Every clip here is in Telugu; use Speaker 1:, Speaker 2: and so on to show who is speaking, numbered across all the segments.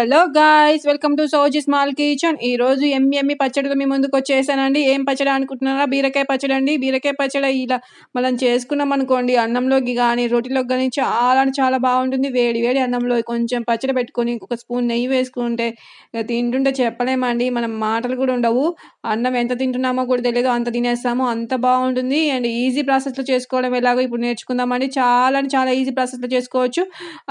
Speaker 1: Hello guys welcome to Souji small kitchen ఈ రోజు ఎమ్మి ఎమ్మి పచ్చడితో మీ ముందుకు వచ్చేసానండి. ఏం పచ్చడి అనుకుంటున్నారా? బీరకాయ పచ్చడి అండి బీరకాయ పచ్చడి ఇలా మనం చేసుకున్నాం అనుకోండి అన్నంలోకి కానీ రోటిలోకి కానీ చాలా చాలా బాగుంటుంది. వేడి వేడి అన్నంలో కొంచెం పచ్చడి పెట్టుకొని ఒక స్పూన్ నెయ్యి వేసుకుంటే తింటుంటే చెప్పలేమండి. మనం మాటలు కూడా ఉండవు. అన్నం ఎంత తింటున్నామో కూడా తెలియదు. అంత తినేస్తాము. అంత బాగుంటుంది. అండ్ ఈజీ ప్రాసెస్లో చేసుకోవడం ఎలాగో ఇప్పుడు నేర్చుకుందామండి. చాలా చాలా ఈజీ ప్రాసెస్లో చేసుకోవచ్చు.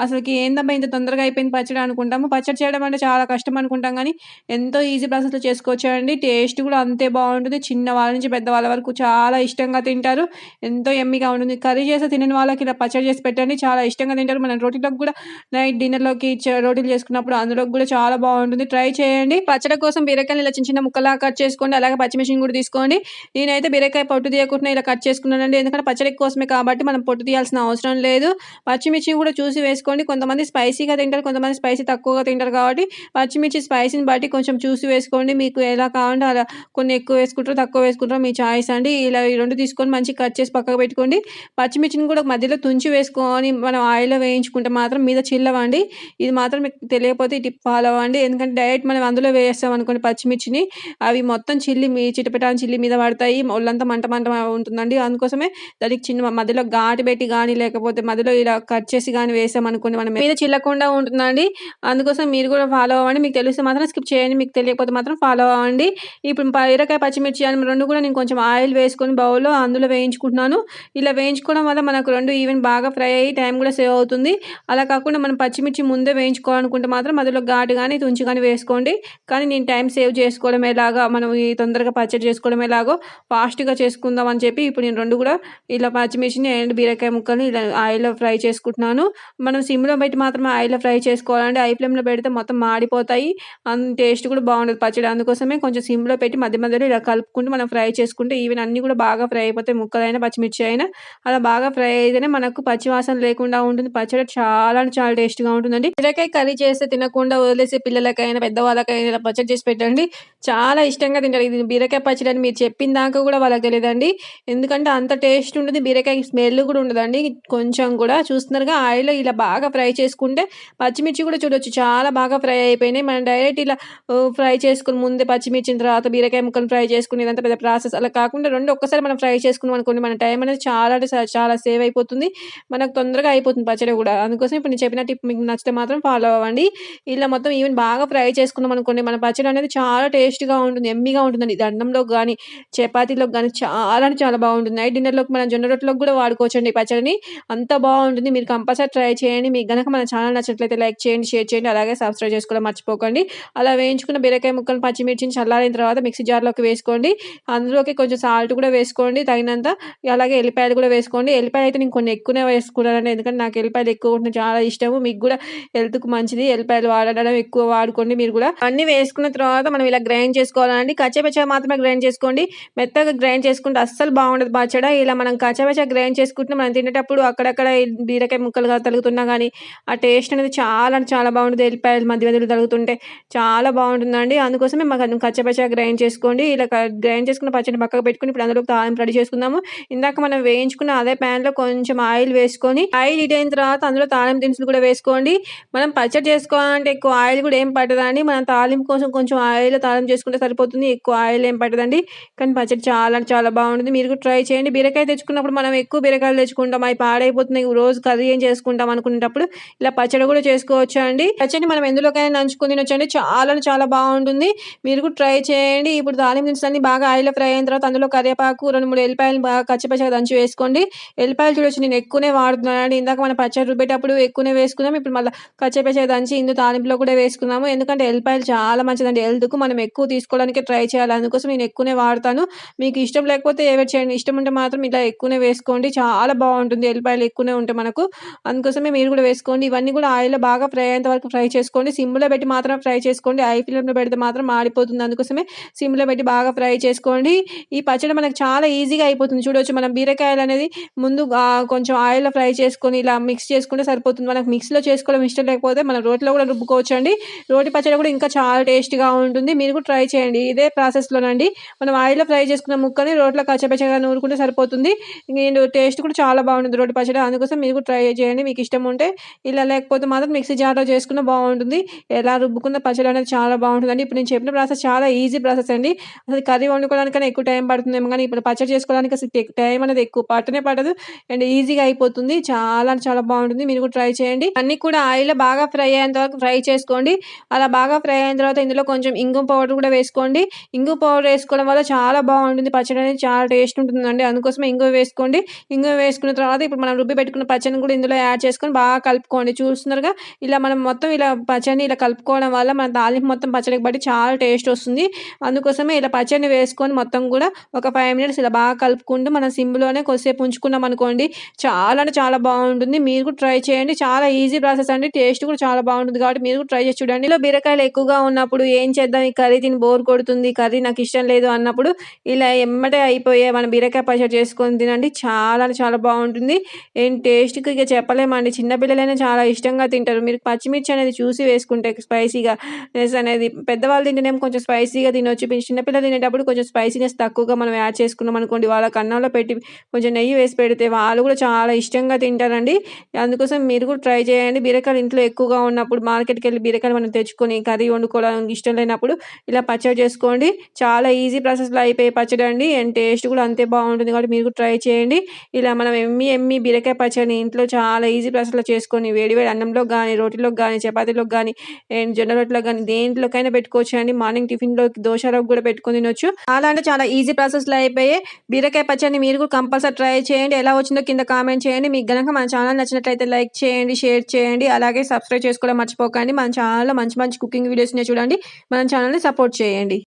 Speaker 1: అసలుకి ఏందమ్మా ఇంత తొందరగా అయిపోయింది పచ్చడి అనుకుంటాము. పచ్చడి చేయడం అంటే చాలా కష్టం అనుకుంటాం కానీ ఎంతో ఈజీ ప్రాసెస్లో చేసుకోవచ్చు అండి టేస్ట్ కూడా అంతే బాగుంటుంది. చిన్న వాళ్ళ నుంచి పెద్దవాళ్ళ వరకు చాలా ఇష్టంగా తింటారు. ఎంతో ఎమ్మిగా ఉంటుంది. కర్రీ చేసి తినని వాళ్ళకి ఇలా పచ్చడి చేసి పెట్టండి. చాలా ఇష్టంగా తింటారు. మనం రోటీలోకి కూడా నైట్ డిన్నర్లోకి రోటీలు చేసుకున్నప్పుడు అందులోకి కూడా చాలా బాగుంటుంది. ట్రై చేయండి. పచ్చడి కోసం బీరకాయలు ఇలా చిన్న చిన్న ముక్కలా కట్ చేసుకోండి. అలాగే పచ్చిమిర్చిని కూడా తీసుకోండి. నేనైతే బీరకాయ పొట్టు తీయకుండా ఇలా కట్ చేసుకున్నానండి. ఎందుకంటే పచ్చడి కోసమే కాబట్టి మనం పొట్టు తీయాల్సిన అవసరం లేదు. పచ్చిమిర్చి కూడా చూసి వేసుకోండి. కొంతమంది స్పైసీగా తింటారు. కొంతమంది స్పైసీ తక్కువగా తింటారు. కాబట్టి పచ్చిమిర్చి స్పైసీని బట్టి కొంచెం చూసి వేసుకోండి. మీకు ఎలా కావాలంటే అలా కొన్ని ఎక్కువ వేసుకుంటారో తక్కువ వేసుకుంటారో మీ చాయిస్ అండి. ఇలా ఈ రెండు తీసుకొని మంచి కట్ చేసి పక్కకు పెట్టుకోండి. పచ్చిమిర్చిని కూడా మధ్యలో తుంచి వేసుకొని మనం ఆయిల్లో వేయించుకుంటే మాత్రం మీద చిల్లవండి. ఇది మాత్రం మీకు తెలియకపోతే ఈ టిప్ ఫాలో అవ్వండి ఎందుకంటే డైరెక్ట్ మనం అందులో వేస్తాం అనుకోండి పచ్చిమిర్చిని. అవి మొత్తం చిల్లి మీ చిటపెటాని చిల్లి మీద పడతాయి. ఒళ్ళంతా మంట మంట ఉంటుందండి. అందుకోసమే దానికి చిన్న మధ్యలో ఘాటు పెట్టి కానీ లేకపోతే మధ్యలో ఇలా కట్ చేసి కానీ వేసాం అనుకోండి మనం మీద చిల్లకుండా ఉంటుందండి. అందుకోసం మీరు కూడా ఫాలో అవ్వండి. మీకు తెలిస్తే మాత్రం స్కిప్ చేయండి. మీకు తెలియకపోతే మాత్రం ఫాలో అవ్వండి. ఇప్పుడు బీరకాయ పచ్చిమిర్చి అని రెండు కూడా నేను కొంచెం ఆయిల్ వేసుకొని బౌల్లో అందులో వేయించుకుంటున్నాను. ఇలా వేయించుకోవడం వల్ల మనకు రెండు ఈవెన్ బాగా ఫ్రై అయ్యి టైం కూడా సేవ్ అవుతుంది. అలా కాకుండా మనం పచ్చిమిర్చి ముందే వేయించుకోవాలనుకుంటే మాత్రం అందులో ఘాటు కానీ తుంచి కానీ వేసుకోండి. కానీ నేను టైం సేవ్ చేసుకోవడం ఎలాగా మనం ఈ తొందరగా పచ్చడి చేసుకోవడం ఎలాగో ఫాస్ట్గా చేసుకుందాం అని చెప్పి ఇప్పుడు నేను రెండు కూడా ఇలా పచ్చిమిర్చిని అండ్ బీరకాయ ముక్కల్ని ఇలా ఆయిల్లో ఫ్రై చేసుకుంటున్నాను. మనం సిమ్లో పెట్టి మాత్రం ఆయిల్లో ఫ్రై చేసుకోవాలండి. ఐ ఫ్లేమ్లో పెడితే మొత్తం మాడిపోతాయి. అండ్ టేస్ట్ కూడా బాగుండదు పచ్చడి. అందుకోసమే కొంచెం సిమ్లో పెట్టి మధ్య మధ్యలో ఇలా కలుపుకుంటూ మనం ఫ్రై చేసుకుంటే ఈవెన్ అన్నీ కూడా బాగా ఫ్రై అయిపోతాయి. ముక్కలైనా పచ్చిమిర్చి అయినా. అలా బాగా ఫ్రై అయితేనే మనకు పచ్చివాసన లేకుండా ఉంటుంది. పచ్చడి చాలా చాలా టేస్ట్గా ఉంటుందండి. బీరకాయ కర్రీ చేస్తే తినకుండా వదిలేసి పిల్లలకైనా పెద్దవాళ్ళకైనా ఇలా పచ్చడి చేసి పెట్టండి. చాలా ఇష్టంగా తింటారు. ఇది బీరకాయ పచ్చడి అని మీరు చెప్పిన దాకా కూడా వాళ్ళకి తెలియదండి. ఎందుకంటే అంత టేస్ట్ ఉంటుంది. బీరకాయ స్మెల్ కూడా ఉండదండి. కొంచెం కూడా చూస్తున్నారుగా ఆయిల్లో ఇలా బాగా ఫ్రై చేసుకుంటే పచ్చిమిర్చి కూడా చూడొచ్చు. చాలా బాగా ఫ్రై అయిపోయినాయి. మనం డైరెక్ట్ ఇలా ఫ్రై చేసుకుని ముందే పచ్చిమిర్చిన తర్వాత బీరకాయ ముక్కలు ఫ్రై చేసుకుని ఇదంతా పెద్ద ప్రాసెస్. అలా కాకుండా రెండు ఒక్కసారి మనం ఫ్రై చేసుకున్నాం అనుకోండి మన టైం అనేది చాలా అంటే చాలా సేవ్ అయిపోతుంది. మనకు తొందరగా అయిపోతుంది పచ్చడి కూడా. అందుకోసం ఇప్పుడు నేను చెప్పిన టిప్ మీకు నచ్చితే మాత్రం ఫాలో అవ్వండి. ఇలా మొత్తం ఈవెన్ బాగా ఫ్రై చేసుకున్నాం అనుకోండి మన పచ్చడి అనేది చాలా టేస్ట్గా ఉంటుంది ఎమ్మిగా ఉంటుందండి. ఇది అన్నంలో కానీ చపాతీలోకి కానీ చాలా అంటే చాలా బాగుంటుంది. నైట్ డిన్నర్లోకి మనం జొన్న రొట్టెలోకి కూడా వాడుకోవచ్చండి పచ్చడిని. అంత బాగుంటుంది. మీరు కంపల్సరీ ట్రై చేయండి. మీకు కనుక మన ఛానల్ నచ్చినట్లయితే లైక్ చేయండి షేర్ చేయండి. అలాగే సబ్స్క్రైబ్ చేసుకోవడం మర్చిపోకండి. అలా వేయించుకున్న బీరకాయ ముక్కలు పచ్చిమిర్చిని చల్లారిన తర్వాత మిక్సీ జార్లోకి వేసుకోండి. అందులోకి కొంచెం సాల్ట్ కూడా వేసుకోండి. తగినంత అలాగే ఎల్లిపాయలు కూడా వేసుకోండి. ఎల్లిపాయలు అయితే నేను కొన్ని ఎక్కువనే వేసుకున్నానండి. ఎందుకంటే నాకు ఎల్లిపాయలు ఎక్కువ ఉంటే చాలా ఇష్టము. మీకు కూడా హెల్త్కు మంచిది. ఎల్లిపాయలు వాడడం ఎక్కువ వాడుకోండి మీరు కూడా. అన్ని వేసుకున్న తర్వాత మనం ఇలా గ్రైండ్ చేసుకోవాలండి. కచ్చపచ్చ మాత్రమే గ్రైండ్ చేసుకోండి. మెత్తగా గ్రైండ్ చేసుకుంటే అస్సలు బాగుండదు పచ్చడ. ఇలా మనం కచ్చపచ్చ గ్రైండ్ చేసుకుంటే మనం తినేటప్పుడు అక్కడక్కడ బీరకాయ ముక్కలుగా తలుగుతున్నా కానీ ఆ టేస్ట్ అనేది చాలా అంటే చాలా బాగుంటుంది ఉల్లిపాయలు మధ్య మధ్యలో తగులుతుంటే చాలా బాగుంటుందండి. అందుకోసమే మాకు కచ్చపచ్చ గ్రైండ్ చేసుకోండి. ఇలా గ్రైండ్ చేసుకున్న పచ్చడి పక్కకు పెట్టుకుని ఇప్పుడు అందులో తాలింపు రెడీ చేసుకుందాము. ఇందాక మనం వేయించుకున్న అదే ప్యాన్లో కొంచెం ఆయిల్ వేసుకొని ఆయిల్ హీట్ అయిన తర్వాత అందులో తాలింపు దినుసులు కూడా వేసుకోండి. మనం పచ్చడి చేసుకోవాలంటే ఎక్కువ ఆయిల్ కూడా ఏం పట్టదండి. మనం తాలింపు కోసం కొంచెం ఆయిల్ తాలింపు చేసుకుంటే సరిపోతుంది. ఎక్కువ ఆయిల్ ఏం పట్టదండి. కానీ పచ్చడి చాలా చాలా బాగుంటుంది. మీరు కూడా ట్రై చేయండి. బీరకాయ తెచ్చుకున్నప్పుడు మనం ఎక్కువ బీరకాయలు తెచ్చుకుంటాం. అవి పాడైపోతున్నాయి. రోజు కర్రీ ఏం చేసుకుంటాం అనుకునేటప్పుడు ఇలా పచ్చడి కూడా చేసుకోవచ్చు అండి పచ్చడి మనం మనం ఎందులోకైనా నంచుకుని తినొచ్చండి. చాలా చాలా బాగుంటుంది. మీరు కూడా ట్రై చేయండి. ఇప్పుడు తాలింపు అన్ని బాగా ఆయిల్ ఫ్రై అయిన తర్వాత అందులో కరివేపాకు రెండు మూడు ఎల్లిపాయలు బాగా కచ్చిపచ్చగా దంచి వేసుకోండి. ఎల్లిపాయలు చూడొచ్చు నేను ఎక్కువనే వాడుతున్నాను ఇందాక మనం పచ్చడి రుబ్బేటప్పుడు ఎక్కువనే వేసుకున్నాం. ఇప్పుడు మళ్ళీ కచ్చిపచ్చగా దంచి ఇందు తాలింపులో కూడా వేసుకున్నాము. ఎందుకంటే ఎల్లిపాయలు చాలా మంచిదండి. హెల్త్కు మనం ఎక్కువ తీసుకోవడానికి ట్రై చేయాలి. అందుకోసం నేను ఎక్కువనే వాడతాను. మీకు ఇష్టం లేకపోతే ఏవైనా చేయండి. ఇష్టం ఉంటే మాత్రం ఇలా ఎక్కువనే వేసుకోండి. చాలా బాగుంటుంది. ఎల్లిపాయలు ఎక్కువనే ఉంటాయి మనకు. అందుకోసమే మీరు కూడా వేసుకోండి. ఇవన్నీ కూడా ఆయిల్లో బాగా ఫ్రై అయ్యేంత వరకు ఫ్రై చేసుకోండి సిమ్లో పెట్టి మాత్రం ఫ్రై చేసుకోండి. ఐ ఫ్లేమ్లో పెడితే మాత్రం మాడిపోతుంది. అందుకోసమే సిమ్లో పెట్టి బాగా ఫ్రై చేసుకోండి. ఈ పచ్చడి మనకు చాలా ఈజీగా అయిపోతుంది. చూడవచ్చు మనం బీరకాయలు అనేది ముందు కొంచెం ఆయిల్లో ఫ్రై చేసుకొని ఇలా మిక్స్ చేసుకుంటే సరిపోతుంది. మనకు మిక్స్లో చేసుకోవడం ఇష్టం లేకపోతే మనం రోట్లో కూడా రుబ్బుకోవచ్చు అండి రోటి పచ్చడి కూడా ఇంకా చాలా టేస్ట్గా ఉంటుంది. మీరు కూడా ట్రై చేయండి. ఇదే ప్రాసెస్లోనండి. మనం ఆయిల్లో ఫ్రై చేసుకున్న ముక్కని రోట్లో కచ్చపచ్చగా నూరుకుంటే సరిపోతుంది. నేను టేస్ట్ కూడా చాలా బాగుంటుంది రోటి పచ్చడి. అందుకోసం మీరు కూడా ట్రై చేయండి. మీకు ఇష్టం ఉంటే ఇలా లేకపోతే మాత్రం మిక్సీ జార్లో చేసుకున్న బాగుంటుంది. ఉంటుంది ఎలా రుబ్బుకున్న పచ్చడి అనేది చాలా బాగుంటుందండి ఇప్పుడు నేను చెప్పిన ప్రాసెస్ చాలా ఈజీ ప్రాసెస్ అండి. అసలు కర్రీ వండుకోవడానికైనా ఎక్కువ టైం పడుతుందేమో కానీ ఇప్పుడు పచ్చడి చేసుకోవడానికి అసలు టైం అనేది ఎక్కువ పట్టనే పడదు అండ్ ఈజీగా అయిపోతుంది. చాలా చాలా బాగుంటుంది. మీరు కూడా ట్రై చేయండి. అన్నీ కూడా ఆయిల్లో బాగా ఫ్రై అయ్యేంత వరకు ఫ్రై చేసుకోండి. అలా బాగా ఫ్రై అయిన తర్వాత ఇందులో కొంచెం ఇంగు పౌడర్ కూడా వేసుకోండి. ఇంగు పౌడర్ వేసుకోవడం వల్ల చాలా బాగుంటుంది. పచ్చడి అనేది చాలా టేస్ట్ ఉంటుందండి. అందుకోసం ఇంగు వేసుకోండి. ఇంగు వేసుకున్న తర్వాత ఇప్పుడు మనం రుబ్బి పెట్టుకున్న పచ్చడిని కూడా ఇందులో యాడ్ చేసుకొని బాగా కలుపుకోండి. చూస్తున్నారుగా? ఇలా మనం మొత్తం ఇలా పచ్చడిని ఇలా కలుపుకోవడం వల్ల మన తాలింపు మొత్తం పచ్చడికి బట్టి చాలా టేస్ట్ వస్తుంది. అందుకోసమే ఇలా పచ్చడిని వేసుకొని మొత్తం కూడా ఒక ఫైవ్ మినిట్స్ ఇలా బాగా కలుపుకుంటూ మనం సిమ్లోనే కొద్దిసేపు ఉంచుకున్నాం అనుకోండి చాలా అంటే చాలా బాగుంటుంది. మీరు కూడా ట్రై చేయండి. చాలా ఈజీ ప్రాసెస్ అండి. టేస్ట్ కూడా చాలా బాగుంటుంది కాబట్టి మీరు కూడా ట్రై చేసి చూడండి. ఇలా బీరకాయలు ఎక్కువగా ఉన్నప్పుడు ఏం చేద్దాం? ఈ కర్రీ తిని బోర్ కొడుతుంది. కర్రీ నాకు ఇష్టం లేదు అన్నప్పుడు ఇలా ఎమ్మటే అయిపోయే మన బీరకాయ పచ్చడి చేసుకొని తినండి. చాలా అంటే చాలా బాగుంటుంది. ఏం టేస్ట్కి ఇక చెప్పలేమండి. చిన్నపిల్లలైనా చాలా ఇష్టంగా తింటారు. మీరు పచ్చిమిర్చి అనేది చూసి వేసుకుంటే స్పైసీగా అనేది పెద్దవాళ్ళు తింటేనేమో కొంచెం స్పైసీగా తినొచ్చు. చిన్నపిల్లలు తినేటప్పుడు కొంచెం స్పైసీనెస్ తక్కువగా మనం యాడ్ చేసుకున్నాం అనుకోండి వాళ్ళకి అన్నంలో పెట్టి కొంచెం నెయ్యి వేసి పెడితే వాళ్ళు కూడా చాలా ఇష్టంగా తింటారండి. అందుకోసం మీరు కూడా ట్రై చేయండి. బీరకాయలు ఇంట్లో ఎక్కువగా ఉన్నప్పుడు మార్కెట్కి వెళ్ళి బీరకాయలు మనం తెచ్చుకొని కర్రీ వండుకోవడానికి ఇష్టం లేనప్పుడు ఇలా పచ్చడి చేసుకోండి. చాలా ఈజీ ప్రాసెస్లో అయిపోయి పచ్చడి అండి. అండ్ టేస్ట్ కూడా అంతే బాగుంటుంది కాబట్టి మీరు కూడా ట్రై చేయండి. ఇలా మనం ఎమ్మి ఎమ్మి బీరకాయ పచ్చడిని ఇంట్లో చాలా ఈజీ ప్రాసెస్లో చేసుకొని వేడి వేడి అన్నంలో కానీ రోటీలోకి కానీ చపాతీలో చపాతీలోకి కానీ అండ్ జొన్న రొట్టెలో కానీ దేంట్లోకైనా పెట్టుకోవచ్చు అండి మార్నింగ్ టిఫిన్లో దోశలోకి కూడా పెట్టుకొని తినొచ్చు. అలా అంటే చాలా ఈజీ ప్రాసెస్లో అయిపోయే బీరకాయ పచ్చడిని మీరు కూడా కంపల్సరీ ట్రై చేయండి. ఎలా వచ్చిందో కింద కామెంట్ చేయండి. మీకు గనక మన ఛానల్ నచ్చినట్లయితే లైక్ చేయండి షేర్ చేయండి అలాగే సబ్స్క్రైబ్ చేసుకోవడం మర్చిపోకండి. మన ఛానల్లో మంచి మంచి కుకింగ్ వీడియోస్ని చూడండి. మన ఛానల్ని సపోర్ట్ చేయండి.